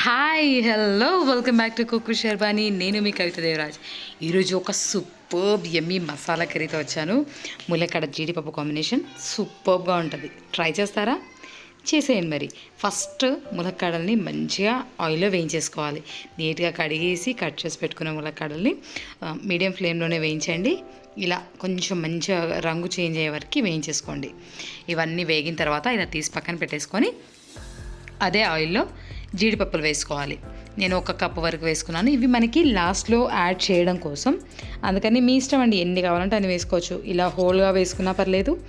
Hi hello welcome back to కుక్కు షర్బాని నేను మీ కవిత దేవరాజ్. ఈరోజు ఒక సూపర్బ్ ఎమ్మీ మసాలా కర్రీతో వచ్చాను. ములక్కడ జీడిపప్పు కాంబినేషన్ సూపర్బ్గా ఉంటుంది. ట్రై చేస్తారా? చేసేయండి మరి. ఫస్ట్ ములక్కాడల్ని మంచిగా ఆయిల్లో వేయించేసుకోవాలి. నీట్గా కడిగేసి కట్ చేసి పెట్టుకున్న ములక్కాడల్ని మీడియం ఫ్లేమ్లోనే వేయించండి. ఇలా కొంచెం మంచిగా రంగు చేంజ్ అయ్యే వరకు వేయించేసుకోండి. ఇవన్నీ వేగిన తర్వాత ఇలా తీసి పక్కన పెట్టేసుకొని అదే ఆయిల్లో జీడిపప్పులు వేసుకోవాలి. నేను ఒక కప్పు వరకు వేసుకున్నాను. ఇవి మనకి లాస్ట్లో యాడ్ చేయడం కోసం. అందుకని మీ ఇష్టం అండి. ఎన్ని కావాలంటే అన్ని వేసుకోవచ్చు. ఇలా హోల్గా వేసుకున్నా పర్లేదు.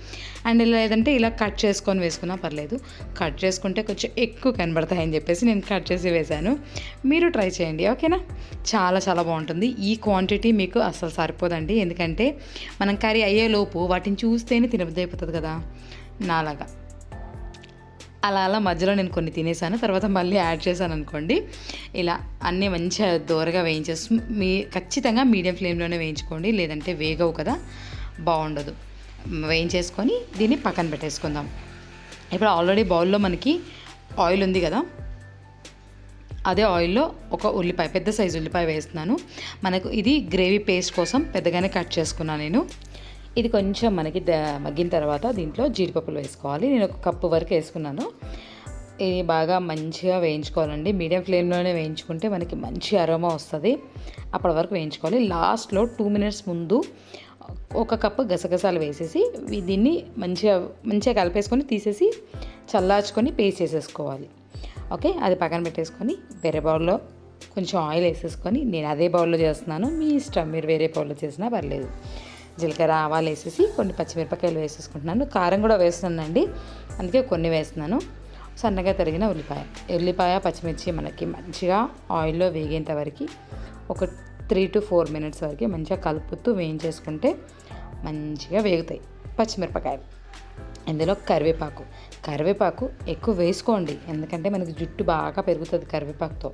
అండ్ ఇలా లేదంటే ఇలా కట్ చేసుకొని వేసుకున్నా పర్లేదు. కట్ చేసుకుంటే కొంచెం ఎక్కువ కనబడతాయని చెప్పేసి నేను కట్ చేసి వేశాను. మీరు ట్రై చేయండి. ఓకేనా? చాలా చాలా బాగుంటుంది. ఈ క్వాంటిటీ మీకు అసలు సరిపోదండి. ఎందుకంటే మనం కర్రీ అయ్యేలోపు వాటిని చూస్తేనే తినబుద్ధి అయిపోతుంది కదా. నాలాగా. అలా అలా మధ్యలో నేను కొన్ని తినేసాను తర్వాత మళ్ళీ యాడ్ చేశాను అనుకోండి. ఇలా అన్నీ మంచిగా దూరగా వేయించేసి మీ ఖచ్చితంగా మీడియం ఫ్లేమ్లోనే వేయించుకోండి లేదంటే వేగవు కదా బాగుండదు. వేయించేసుకొని దీన్ని పక్కన పెట్టేసుకుందాం. ఇప్పుడు ఆల్రెడీ బౌల్లో మనకి ఆయిల్ ఉంది కదా అదే ఆయిల్లో ఒక ఉల్లిపాయ పెద్ద సైజు ఉల్లిపాయ వేస్తున్నాను. మనకు ఇది గ్రేవీ పేస్ట్ కోసం పెద్దగానే కట్ చేసుకున్నాను నేను. ఇది కొంచెం మనకి మగ్గిన తర్వాత దీంట్లో జీడిపప్పులు వేసుకోవాలి. నేను ఒక కప్పు వరకు వేసుకున్నాను. ఇది బాగా మంచిగా వేయించుకోవాలండి. మీడియం ఫ్లేమ్లోనే వేయించుకుంటే మనకి మంచి అరోమా వస్తుంది. అప్పటి వరకు వేయించుకోవాలి. లాస్ట్లో టూ మినిట్స్ ముందు ఒక కప్పు గసగసాలు వేసేసి దీన్ని మంచిగా మంచిగా కలిపేసుకొని తీసేసి చల్లార్చుకొని పేస్ట్ చేసేసుకోవాలి. ఓకే? అది పక్కన పెట్టేసుకొని వేరే బౌల్లో కొంచెం ఆయిల్ వేసేసుకొని నేను అదే బౌల్లో చేస్తున్నాను. మీ ఇష్టం. మీరు వేరే బౌల్లో చేసినా పర్లేదు. జీలకర్ర ఆవాలు వేసేసి కొన్ని పచ్చిమిరపకాయలు వేసేసుకుంటున్నాను. కారం కూడా వేస్తున్నానండి. అందుకే కొన్ని వేస్తున్నాను. సన్నగా తరిగిన ఉల్లిపాయ. ఉల్లిపాయ పచ్చిమిర్చి మనకి మంచిగా ఆయిల్లో వేగేంత వరకు ఒక త్రీ టు ఫోర్ మినిట్స్ వరకు మంచిగా కలుపుతూ వేయించేసుకుంటే మంచిగా వేగుతాయి పచ్చిమిరపకాయలు. ఇందులో కరివేపాకు. కరివేపాకు ఎక్కువ వేసుకోండి. ఎందుకంటే మనకి జుట్టు బాగా పెరుగుతుంది కరివేపాకుతో.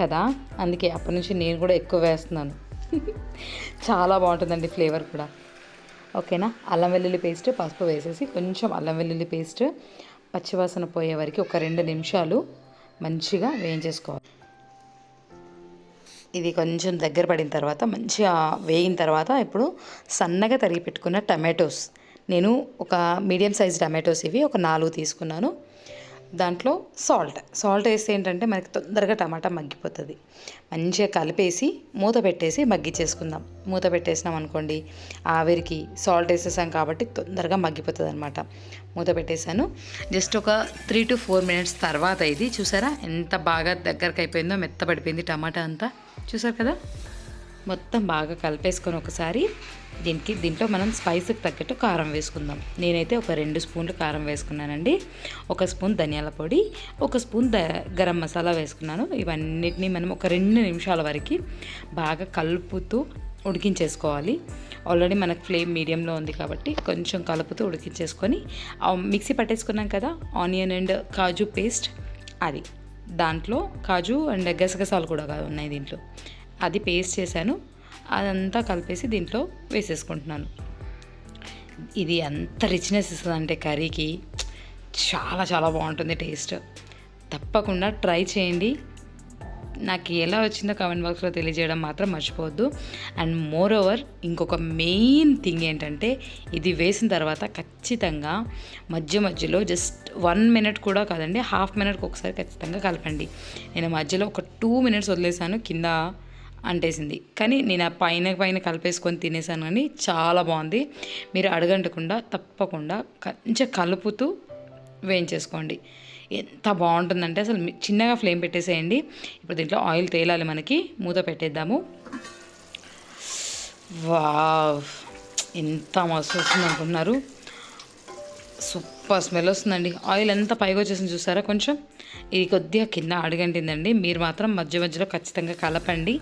కదా? అందుకే అప్పటి నుంచి నేను కూడా ఎక్కువ వేస్తున్నాను. చాలా బాగుంటుందండి ఫ్లేవర్ కూడా. ఓకేనా? అల్లం వెల్లుల్లి పేస్ట్ పసుపు వేసేసి కొంచెం అల్లం వెల్లుల్లి పేస్ట్ పచ్చివాసన పోయే వరకు ఒక రెండు నిమిషాలు మంచిగా వేయించేసుకోవాలి. ఇది కొంచెం దగ్గర పడిన తర్వాత మంచిగా వేగిన తర్వాత ఇప్పుడు సన్నగా తరిగి పెట్టుకున్న టమాటోస్. నేను ఒక మీడియం సైజ్ టమాటోస్ ఇవి ఒక నాలుగు తీసుకున్నాను. దాంట్లో సాల్ట్. సాల్ట్ వేస్తే ఏంటంటే మనకి తొందరగా టమాటా మగ్గిపోతుంది. మంచిగా కలిపేసి మూత పెట్టేసి మగ్గిచ్చేసుకుందాం. మూత పెట్టేసినాం అనుకోండి ఆవిరికి సాల్ట్ వేసేసాం కాబట్టి తొందరగా మగ్గిపోతుంది అనమాట మూత పెట్టేశాను. జస్ట్ ఒక త్రీ టు ఫోర్ మినిట్స్ తర్వాత ఇది చూసారా? ఎంత బాగా దగ్గరకు అయిపోయిందో మెత్తబడిపోయింది టమాటా అంతా. చూసారు కదా? మొత్తం బాగా కలిపేసుకొని ఒకసారి దీనికి దీంట్లో మనం స్పైస్కి తగ్గట్టు కారం వేసుకుందాం. నేనైతే ఒక రెండు స్పూన్లు కారం వేసుకున్నానండి. ఒక స్పూన్ ధనియాల పొడి ఒక స్పూన్ ద గరం మసాలా వేసుకున్నాను. ఇవన్నిటిని మనం ఒక రెండు నిమిషాల వరకు బాగా కలుపుతూ ఉడికించేసుకోవాలి. ఆల్రెడీ మనకు ఫ్లేమ్ మీడియంలో ఉంది కాబట్టి కొంచెం కలుపుతూ ఉడికించేసుకొని మిక్సీ పట్టేసుకున్నాం కదా ఆనియన్ అండ్ కాజు పేస్ట్ అది. దాంట్లో కాజు అండ్ గసగసాలు కూడా ఉన్నాయి దీంట్లో. అది పేస్ట్ చేశాను. అదంతా కలిపేసి దీంట్లో వేసేసుకుంటున్నాను. ఇది ఎంత రిచ్నెస్ ఇస్తుందంటే కర్రీకి. చాలా చాలా బాగుంటుంది టేస్ట్. తప్పకుండా ట్రై చేయండి. నాకు ఎలా వచ్చిందో కామెంట్ బాక్స్లో తెలియజేయడం మాత్రం మర్చిపోవద్దు. అండ్ మోర్ ఓవర్ ఇంకొక మెయిన్ థింగ్ ఏంటంటే ఇది వేసిన తర్వాత ఖచ్చితంగా మధ్య మధ్యలో జస్ట్ వన్ మినిట్ కూడా కాదండి హాఫ్ మినిట్కి ఒకసారి ఖచ్చితంగా కలపండి. నేను మధ్యలో ఒక టూ మినిట్స్ వదిలేసాను కింద అంటేసింది. కానీ నేను ఆ పైన పైన కలిపేసుకొని తినేసాను కానీ చాలా బాగుంది. మీరు అడగంటకుండా తప్పకుండా కొంచెం కలుపుతూ వేయించేసుకోండి. ఎంత బాగుంటుందంటే అసలు చిన్నగా ఫ్లేమ్ పెట్టేసేయండి. ఇప్పుడు దీంట్లో ఆయిల్ తేలాలి మనకి. మూత పెట్టేద్దాము. వావ్! ఎంత మస్తు వస్తుంది అనుకుంటున్నారు సూపర్ స్మెల్ వస్తుందండి. ఆయిల్ ఎంత పైగా వచ్చేసింది చూసారా కొంచెం? ఇది కొద్దిగా కింద అడగంటిందండి. మీరు మాత్రం మధ్య మధ్యలో ఖచ్చితంగా కలపండి.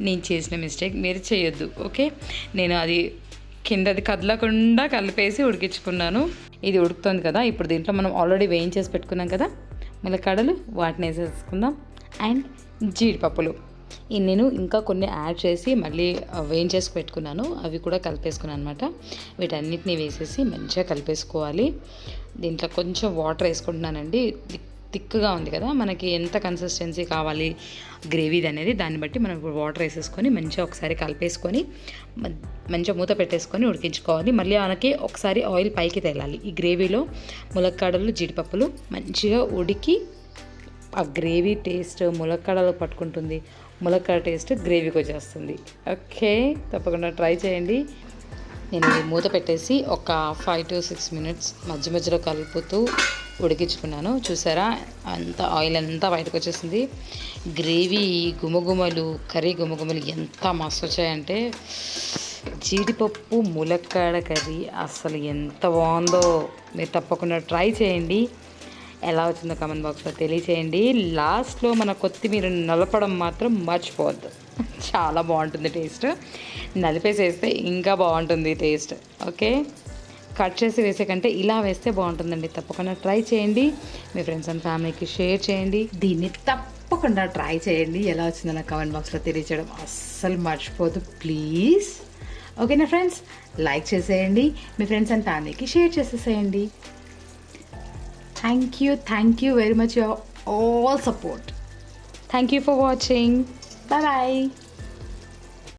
నేను చేసిన మిస్టేక్. మీరు చేయొద్దు. ఓకే? నేను అది కిందది కదలకుండా కలిపేసి ఉడికించుకున్నాను. ఇది ఉడుకుతుంది కదా. ఇప్పుడు దీంట్లో మనం ఆల్రెడీ వేయించేసి పెట్టుకున్నాం కదా. ములక్కాడలు వాటిని వేసేసుకుందాం. అండ్ జీడిపప్పులు. నేను ఇంకా కొన్ని యాడ్ చేసి మళ్ళీ వేయించేసి పెట్టుకున్నాను. అవి కూడా కలిపేసుకున్నాను అనమాట వీటన్నిటిని వేసేసి మంచిగా కలిపేసుకోవాలి. దీంట్లో కొంచెం వాటర్ వేసుకుంటున్నానండి. థిక్గా ఉంది కదా. మనకి ఎంత కన్సిస్టెన్సీ కావాలి గ్రేవీది అనేది దాన్ని బట్టి మనం ఇప్పుడు వాటర్ వేసేసుకొని మంచిగా ఒకసారి కలిపేసుకొని మ- మంచిగా మూత పెట్టేసుకొని ఉడికించుకోవాలి. మళ్ళీ మనకి ఒకసారి ఆయిల్ పైకి తేలాలి. ఈ గ్రేవీలో ములక్కాడలు జీడిపప్పులు మంచిగా ఉడికి ఆ గ్రేవీ టేస్ట్ ములక్కాడలు పట్టుకుంటుంది. ములక్కాడ టేస్ట్ గ్రేవీకి వచ్చేస్తుంది. ఓకే తప్పకుండా ట్రై చేయండి. నేను మూత పెట్టేసి ఒక ఫైవ్ టు సిక్స్ మినిట్స్ మధ్య మధ్యలో కలుపుతూ ఉడికించుకున్నాను. చూసారా? అంత ఆయిల్ అంతా బయటకు వచ్చేసింది. గ్రేవీ గుమగుమలు కర్రీ గుమగుమలు ఎంత మస్తు వచ్చాయంటే జీడిపప్పు ములక్కాడ కర్రీ అసలు ఎంత బాగుందో మీరు తప్పకుండా ట్రై చేయండి. ఎలా వచ్చిందో కామెంట్ బాక్స్లో తెలియచేయండి. లాస్ట్లో మన కొత్తిమీర నలపడం మాత్రం మర్చిపోవద్దు. చాలా బాగుంటుంది టేస్ట్ నలిపేసేస్తే ఇంకా బాగుంటుంది టేస్ట్ ఓకే కట్ చేసి వేసే కంటే ఇలా వేస్తే బాగుంటుందండి. తప్పకుండా ట్రై చేయండి. మీ ఫ్రెండ్స్ అండ్ ఫ్యామిలీకి షేర్ చేయండి. దీన్ని తప్పకుండా ట్రై చేయండి. ఎలా వచ్చిందో నా కామెంట్ బాక్స్లో తెలియచేయడం అస్సలు మర్చిపోదు ప్లీజ్ ఓకేనా ఫ్రెండ్స్ లైక్ చేసేయండి. మీ ఫ్రెండ్స్ అండ్ ఫ్యామిలీకి షేర్ చేసేసేయండి. Thank you, thank you very much. Your all support. Thank you for watching. Bye bye.